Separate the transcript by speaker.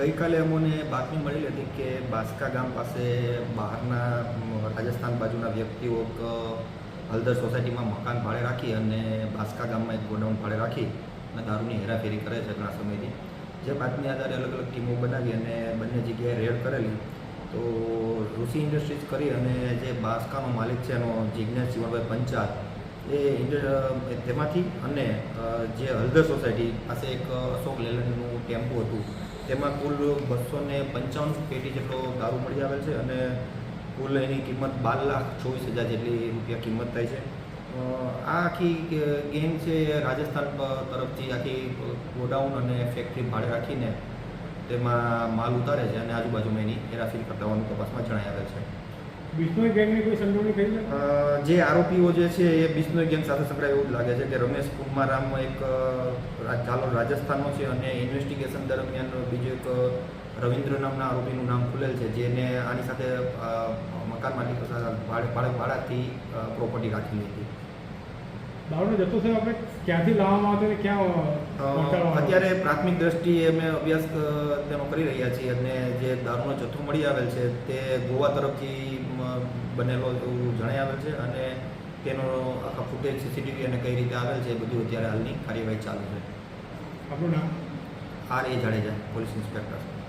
Speaker 1: ગઈકાલે અમને બાતમી મળેલી હતી કે બાસ્કા ગામ પાસે બહારના રાજસ્થાન બાજુના વ્યક્તિઓ હલદર સોસાયટીમાં મકાન ભાડે રાખી અને બાસ્કા ગામમાં એક ગોડાઉન ભાડે રાખી અને દારૂની હેરાફેરી કરે છે ઘણા સમયથી. જે બાતમી આધારે અલગ અલગ ટીમો બનાવી અને બંને જગ્યાએ રેડ કરેલી. તો ઋષિ ઇન્ડસ્ટ્રીઝ કરી અને જે બાસ્કાનો માલિક છે એનો જિજ્ઞાસ જીવનભાઈ પંચાલ, એ તેમાંથી અને જે હલદર સોસાયટી પાસે એક અશોક લેલનનું ટેમ્પો હતું તેમાં કુલ બસો ને પંચાવન પેટી જેટલો દારૂ મળી આવેલ છે અને કુલ એની કિંમત બાર લાખ ચોવીસ હજાર જેટલી રૂપિયા કિંમત થાય છે. આ આખી ગેમ છે રાજસ્થાન તરફથી આખી ગોડાઉન અને ફેક્ટરી ભાડે રાખીને તેમાં માલ ઉતારે છે અને આજુબાજુમાં એની હેરાફેરી કરતા હોવાનું તપાસમાં જણાઈ આવે છે.
Speaker 2: બિશ્નોઈ ગેંગની કોઈ સંડોવણી
Speaker 1: કરી જે આરોપીઓ જે છે એ બિશ્નોઈ ગેંગ સાથે સંકળાય એવું જ લાગે છે કે રમેશ કુમાર રામ એક ઝાલો રાજસ્થાનનો છે અને ઇન્વેસ્ટિગેશન દરમિયાન બીજો એક રવિન્દ્ર નામના આરોપીનું નામ ખુલેલ છે જેને આની સાથે મકાન માલિકો ભાડે ભાડે ભાડાથી પ્રોપર્ટી રાખી હતી
Speaker 2: દારૂનો જથ્થો સાહેબ આપણે ક્યાંથી લાવવામાં આવતો અને ક્યાં?
Speaker 1: અત્યારે પ્રાથમિક દ્રષ્ટિએ અમે અભ્યાસ તેનો કરી રહ્યા છીએ અને જે દારૂનો જથ્થો મળી આવેલ છે તે ગોવા તરફથી બનેલો એવું જણાઈ આવેલ છે અને તેનો આખા ફૂટેજ સીસીટીવી અને કઈ રીતે આવેલ છે એ બધું અત્યારે હાલની કાર્યવાહી ચાલુ છે.
Speaker 2: આપણું નામ?
Speaker 1: R A Jadeja police inspector.